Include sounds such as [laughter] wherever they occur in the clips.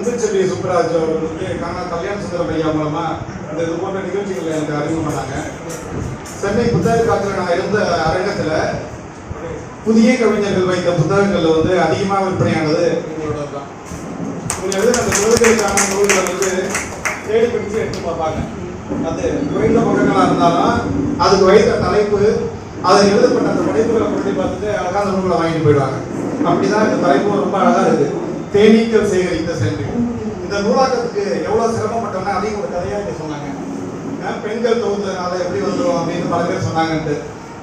அன்புச்செல்வி சுப்பராஜ் அவர்கள் வந்து காணா கல்யாண சுந்தரம் ஐயா மூலமா இந்த இது போன்ற நிகழ்ச்சிகளை எனக்கு அறிமுகம் பண்ணாங்க. சென்னை புத்தக காலத்தில் நான் இருந்த அரங்கத்தில் புதிய கவிஞர்கள் வைத்த புத்தகங்கள்ல வந்து அதிகமாக விற்பனையானது. உங்களோட தான் இவங்க எழுதின அந்த நூல்களுக்கான நூல்களை வந்து தேடி பிடிச்சு எடுத்து பார்ப்பாங்க. அது குறைந்த பக்கங்களாக இருந்தாலும் அதுக்கு வைத்த தலைப்பு அதை எழுதப்பட்ட அந்த படைப்புகளை பற்றி பார்த்துட்டு அழகான நூல்களை வாங்கிட்டு போயிடுவாங்க. அப்படிதான் இந்த தலைப்பு ரொம்ப அழகா இருக்கு. தேனீக்கள் சேகரித்த சென்று. இந்த நூலாக்கத்துக்கு எவ்வளவு சிரமப்பட்டோம்னா அதையும் ஒரு கதையா இங்க சொன்னாங்க. பெண்கள் தொகுந்ததுனால எப்படி வந்துடும் அப்படின்னு பல பேர் சொன்னாங்கன்ட்டு.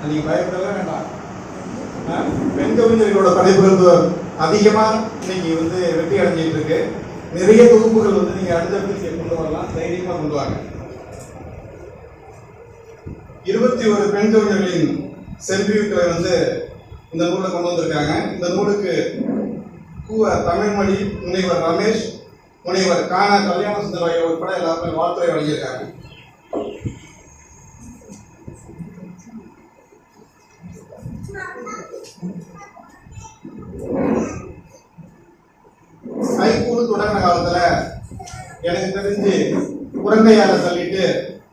நீங்க பயப்படவே வேண்டாம். பெண் கவிஞர்களோட படைப்புகள் அதிகமா இன்னைக்கு வந்து வெற்றி அடைஞ்சிட்டு இருக்கு நிறைய தொகுப்புகள் வந்து நீங்க அடுத்தடுத்து கொண்டு வரலாம் தைரியமா கொண்டு வாங்க. இருபத்தி ஒரு பெண் கவிஞர்களின் செல்வியுக்களை வந்து இந்த நூலை கொண்டு வந்திருக்காங்க. இந்த நூலுக்கு தமிழ்மொழி முனைவர் ரமேஷ் முனைவர் காண கல்யாண சுந்தரவாய் உட்பட எல்லாருமே வாழ்த்துறை வழங்கியிருக்காங்க. ஹைகூடு தொடங்கின காலத்துல எனக்கு தெரிஞ்சு குரங்கையால சொல்லிட்டு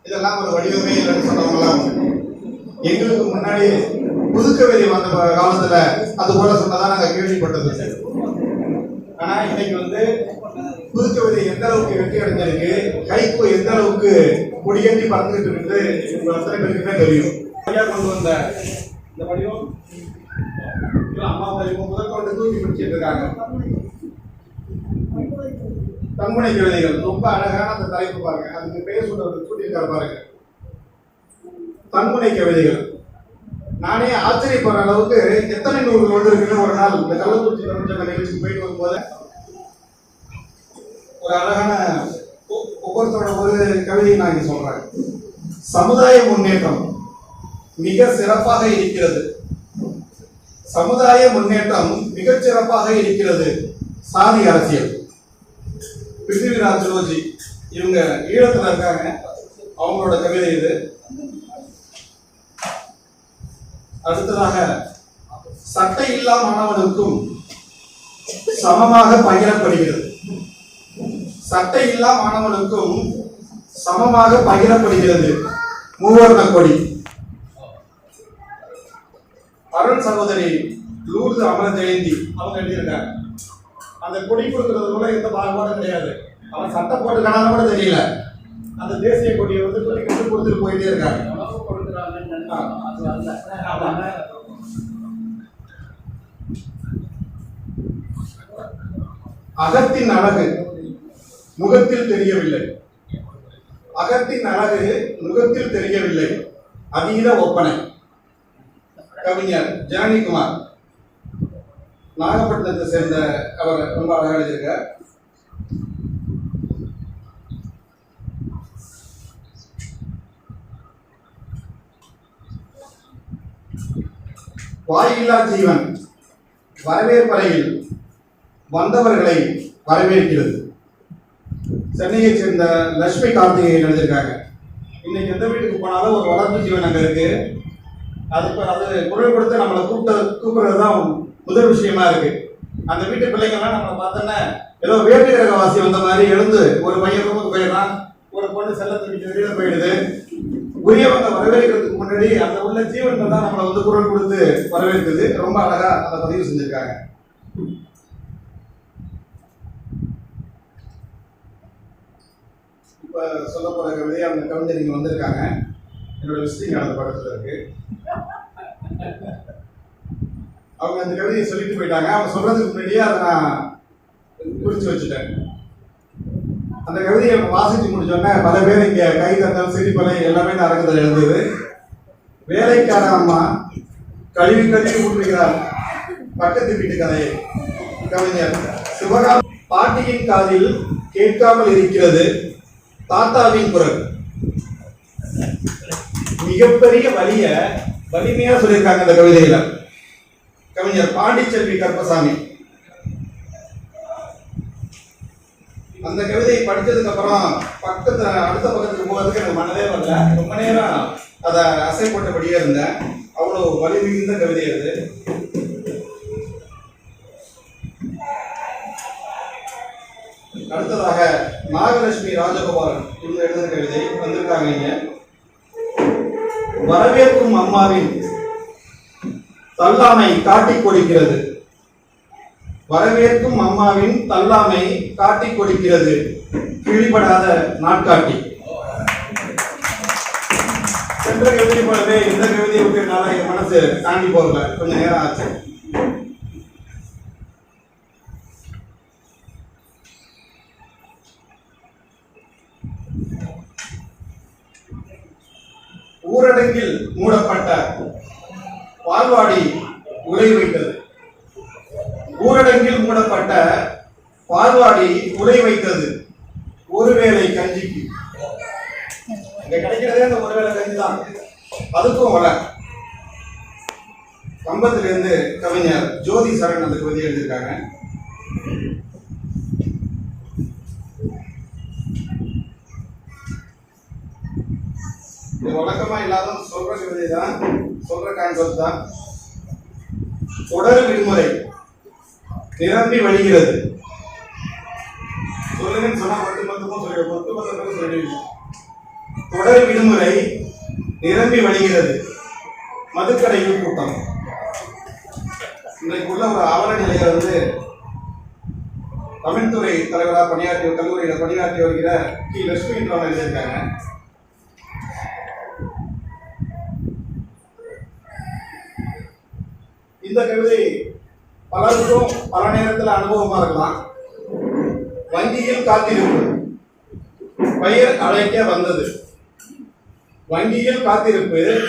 இதெல்லாம் ஒரு வடிவமே இல்லைன்னு சொன்னவங்களாம் எங்களுக்கு முன்னாடி புதுக்கவெளி வந்த காலத்துல அது போல சொன்னதான் நாங்க கேள்விப்பட்டது ஆனா இன்னைக்கு வந்து புதுக்கவிதை எந்த அளவுக்கு வெற்றி அடைஞ்சிருக்கு கைப்பு எந்த அளவுக்கு கொடியேற்றி பறந்துட்டு இருக்கு உங்க அத்தனை பேருக்குமே தெரியும். ஐயா கொண்டு வந்த இந்த வடிவம் இல்ல அம்மா வடிவம் முதற்கொண்டு தூக்கி பிடிச்சிட்டு இருக்காங்க. தன்முனை கவிதைகள் ரொம்ப அழகான அந்த தலைப்பு பாருங்க. அதுக்கு பேர் சொல்றது சொல்லியிருக்காரு பாருங்க. தன்முனை கவிதைகள். நானே ஆச்சரியப்படுற அளவுக்கு எத்தனை நூறு நூல்கள் இருக்குன்னு ஒரு நாள் இந்த கள்ளக்குறிச்சி பிரபஞ்ச நிகழ்ச்சிக்கு போயிட்டு வரும்போது ஒரு அழகான ஒவ்வொருத்தரோட ஒரு கவிதையை நான் இங்க சொல்றேன். சமுதாய முன்னேற்றம் மிக சிறப்பாக இருக்கிறது. சமுதாய முன்னேற்றம் மிகச் சிறப்பாக இருக்கிறது. சாதி அரசியல். பிருத்திவிராஜ் ரோஜி இவங்க ஈழத்துல இருக்காங்க. அவங்களோட கவிதை இது. அடுத்ததாக சட்டை இல்லா மாணவனுக்கும் சமமாக பகிரப்படுகிறது. சட்டை இல்லா மாணவனுக்கும் சமமாக பகிரப்படுகிறது. மூவர்ண கொடி. அருண் சகோதரி லூர்து அமர ஜெயந்தி அவங்க எழுதியிருக்காங்க. அந்த கொடி கொடுக்கறது கூட எந்த பாகுபாடும் கிடையாது. அவன் சட்டை போட்டுக்கான கூட தெரியல. அந்த தேசிய கொடியை வந்து கொடி கொண்டு கொடுத்துட்டு போயிட்டே இருக்காங்க. அகத்தின் அழகு. முகத்தில் தெரியவில்லை. அகத்தின் அழகு முகத்தில் தெரியவில்லை. அதீத ஒப்பனை. கவிஞர் ஜானிகுமார் நாகப்பட்டினத்தை சேர்ந்த அவர் ரொம்ப அழகாக எழுதியிருக்கார். வாயில்லா ஜீவன் வரவேற்பறையில் வந்தவர்களை வரவேற்கிறது. சென்னையை சேர்ந்த லட்சுமி கார்த்திகேயன் எழுதியிருக்காங்க. இன்னைக்கு எந்த வீட்டுக்கு போனாலும் ஒரு வளர்ப்பு ஜீவன் அங்கே இருக்கு. அதுக்கு அது குரல் கொடுத்து நம்மளை கூப்பிட்ட கூப்பிடுறது தான் முதல் விஷயமா இருக்கு. அந்த வீட்டு பிள்ளைங்கள்லாம் நம்மளை பார்த்தோன்னா ஏதோ வேட்டு கிரக வாசி வந்த மாதிரி எழுந்து ஒரு பையன் ரூமுக்கு போயிடுறான் ஒரு பொண்ணு செல்லத்துக்கு தூக்கிட்டு வெளியில போயிடுது. உரியவங்க வரவேற்கிறதுக்கு முன்னாடி அந்த உள்ள ஜீவன்கள் தான் நம்மளை வந்து குரல் கொடுத்து வரவேற்குது. ரொம்ப அழகா அதை பதிவு செஞ்சிருக்காங்க. இப்போ சொல்ல போற கவிதை அந்த கவிஞர் இங்கே வந்திருக்காங்க. என்னோட விசிட்டிங் அந்த படத்துல இருக்கு. அவங்க அந்த கவிதையை சொல்லிட்டு போயிட்டாங்க. அவங்க சொல்றதுக்கு முன்னாடியே அதை நான் குறிச்சு வச்சுட்டேன். அந்த கவிதையை வாசிச்சு முடிச்சோன்னே பல பேர் இங்க கை தந்தல் சிரிப்பலை எல்லாமே இந்த அரங்கத்தில் எழுந்தது வேலைக்கார அம்மா கழிவு கழிவு ஊற்றுகிறார் பக்கத்து வீட்டு கதையை. கவிஞர் சிவகாம பாட்டியின் காதில் கேட்காமல் இருக்கிறது. தாத்தாவின் குரல். மிகப்பெரிய வலிய வலிமையா சொல்லியிருக்காங்க அந்த கவிதையில. கவிஞர் பாண்டிச்செல்வி கருப்பசாமி. அந்த கவிதையை படிச்சதுக்கு அப்புறம் பக்கத்துல அடுத்த பக்கத்துக்கு போகிறதுக்கு எனக்கு மனதே வரல. ரொம்ப நேரம் அதை அசைப்பட்டபடியே இருந்தேன். அவ்வளோ வலிமிகுந்த கவிதை அது அடுத்ததாக நாகலட்சுமி ராஜகோபாலன் இவங்க எழுதுற கவிதை வந்திருக்காங்க இங்க. வரவேற்கும் அம்மாவின் தள்ளாமை காட்டி கொடுக்கிறது. வரவேற்கும் அம்மாவின் தள்ளாமை காட்டி கொடுக்கிறது. கிழிபடாத நாட்காட்டி. சென்ற கவிதை போலவே இந்த கவிதையை விட்டு என்னால என் மனசு தாண்டி போகல. கொஞ்சம் நேரம் ஆச்சு. ஊரடங்கில் மூடப்பட்ட பால்வாடி உலை வைத்தது. ஊரடங்கில் மூடப்பட்ட பால்வாடி உலை வைத்தது. ஒருவேளை கஞ்சிக்கு. இங்க கிடைக்கிறதே அந்த ஒருவேளை கஞ்சி தான் அதுக்கும் வர கம்பத்திலிருந்து கவிஞர் ஜோதி சரண் அந்த கவிதை எழுதியிருக்காங்க. இது வழக்கமா எல்லாரும் சொல்ற கவிதை தான் சொல்ற கான்செப்ட் தான். தொடர் விடுமுறை நிரம்பி வழிகிறது. சொல்லுங்கன்னு சொன்னா பத்து மொத்தமும் சொல்லிடுவோம். பத்து பத்துக்கும் சொல்லிடுவீங்க தொடர் விடுமுறை நிரம்பி வழிகிறது. மதுக்கடையில் கூட்டம். இன்றைக்கு உள்ள ஒரு அவல நிலையை வந்து தமிழ்துறை தலைவராக பணியாற்றி கல்லூரியில் பணியாற்றி வருகிற கி. லட்சுமின்றவங்க எழுதியிருக்காங்க. இந்த கவிதை பலருக்கும் பல நேரத்தில் அனுபவமா இருக்கலாம். வங்கியில் காத்திருப்பு. பெயர் அழைக்க வந்தது. வங்கியில் காத்திருப்பு.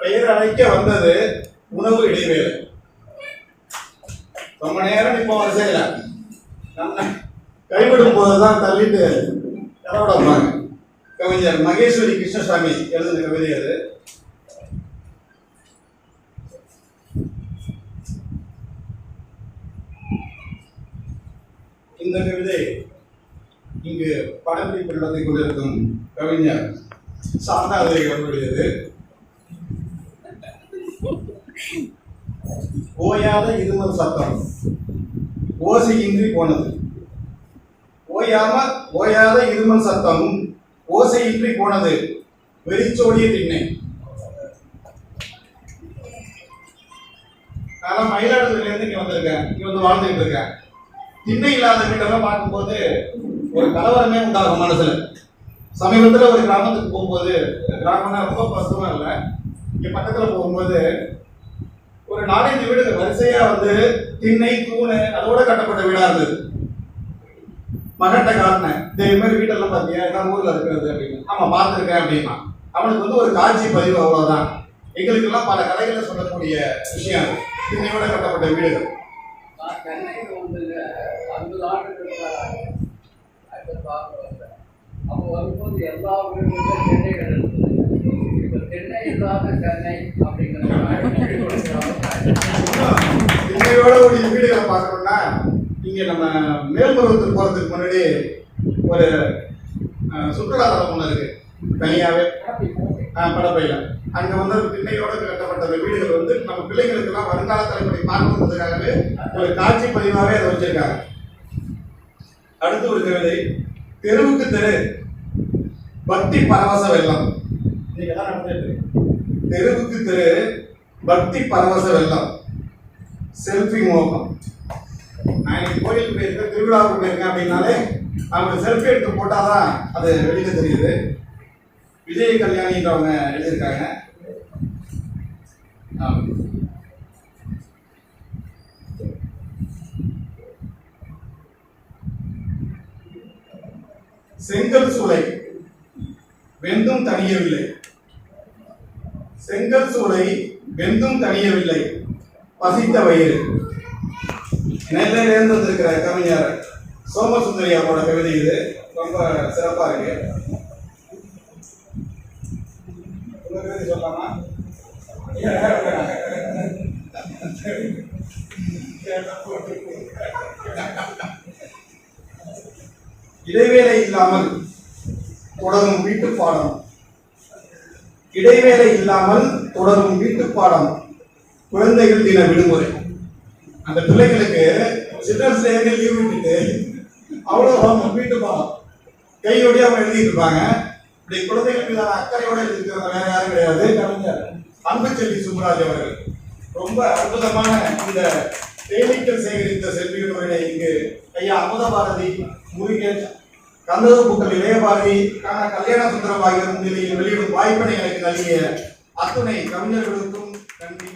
பெயர் அழைக்க வந்தது உணவு இடைவேளை. ரொம்ப நேரம் இப்போ வரிசையில் நம்ம கைவிடும் போதுதான் தள்ளிட்டு கதவிட கவிஞர் மகேஸ்வரி கிருஷ்ணசாமி எழுதின கவிதை அது. இந்த கவிதை இங்கு படப்பிடிப்பு நடத்தி கொண்டிருக்கும் கவிஞர் சாந்தாதை அவர்களுடையது. ஓயாத இருமல் சத்தம். ஓசையின்றி போனது. ஓயாம ஓயாத இருமல் சத்தம். ஓசையின்றி போனது. வெறிச்சோடிய திண்ணை. நான் மயிலாடுதுறையிலேருந்து இங்கே வந்திருக்கேன். இங்கே வந்து வாழ்ந்துகிட்டு இருக்கேன். திண்ணை இல்லாத வீட்டெல்லாம் பார்க்கும்போது ஒரு கலவரமே உண்டாகும் மனசுல. சமீபத்துல ஒரு கிராமத்துக்கு போகும்போது கிராமம்னா ரொம்ப பசுமா இல்லை இங்க பக்கத்துல போகும்போது ஒரு நாலஞ்சு வீடு வரிசையா வந்து திண்ணை தூணு அதோட கட்டப்பட்ட வீடா இருந்தது. மகன்கிட்ட காட்டினேன் இதே மாதிரி வீட்டெல்லாம் பார்த்தியா எல்லாம் ஊர்ல இருக்கிறது அப்படின்னு. ஆமா பார்த்துருக்கேன் அப்படின்னா. அவனுக்கு வந்து ஒரு காட்சி பதிவு அவ்வளவுதான். எங்களுக்கெல்லாம் பல கதைகளை சொல்லக்கூடிய விஷயம் திண்ணையோட கட்டப்பட்ட வீடுகள். நான் ஆண்டுகளுக்கு அதை பார்க்க அப்போ வரும்போது எல்லா வீடுகளிலும் சென்னைகள் இருந்தது இப்போ சென்னை இல்லாத சென்னை அப்படிங்கிற மாதிரி கொடுக்குறாங்க. திண்ணையோட ஒரு வீடுகளை பார்க்கணும்னா இங்கே நம்ம மேல்மருவத்துக்கு போகிறதுக்கு முன்னாடி ஒரு அஹ், ஒன்று இருக்குது தனியாகவே ஆஹ் அங்கே வந்து ஒரு கட்டப்பட்ட அந்த வீடுகள் வந்து நம்ம பிள்ளைங்களுக்கு எல்லாம் வருங்கால தலைமுறை பார்க்கணுன்றதுக்காகவே ஒரு காட்சி பதிவாகவே அதை வச்சுருக்காங்க. அடுத்து ஒரு கவிதை. தெருவுக்கு தெரு பக்தி பரவச வெள்ளம். இன்னைக்கு எல்லாம் நடந்துட்டு. தெருவுக்கு தெரு பக்தி பரவச வெள்ளம். செல்ஃபி மோகம். நான் இன்னைக்கு கோயிலுக்கு போயிருக்கேன் திருவிழாவுக்கு போயிருக்கேன் அப்படின்னாலே அவங்க செல்ஃபி எடுத்து போட்டாதான் அது வெளியில தெரியுது. விஜய் கல்யாணின்றவங்க எழுதியிருக்காங்க. செங்கல் சூளை வெந்தும் தணியவில்லை. செங்கல் சூளை வெந்தும் தணியவில்லை. பசித்த வயிறு. நெல்லையிலேருந்து வந்திருக்கிற கவிஞர் சோமசுந்தரி அவரோட கவிதை இது. ரொம்ப சிறப்பா இருக்கு. சொல்லாமா கவிதை [laughs] இடைவேளை இல்லாமல் தொடரும் வீட்டு பாடம். இடைவேளை இல்லாமல் தொடரும் வீட்டு பாடம். குழந்தைகள் தின விடுமுறை. அந்த பிள்ளைங்களுக்கு சில்ட்ரன்ஸ் டேக்கு லீவ் விட்டுட்டு அவ்வளோ வீட்டு பாடம் கையோடய அவங்க எழுதிட்டு இருப்பாங்க. இப்படி குழந்தைகள் மீதான அக்கறையோட எழுதிருக்கிறவங்க வேற யாரும் கிடையாது. கலைஞர் அன்புச்செல்வி சுப்ராஜ் அவர்கள். ரொம்ப அற்புதமான இந்த தேனீக்கள் சேகரித்த செல்வியுடனே இங்கு ஐயா அமுத பாரதி முருகன் கந்தத பூக்கள் இளைய பாரதி காண கல்யாண சுந்தரம் ஆகியோர் முன்னிலையில் வெளியிடும் வாய்ப்பினை எனக்கு நல்கிய அத்துணை கவிஞர்களுக்கும் நன்றி.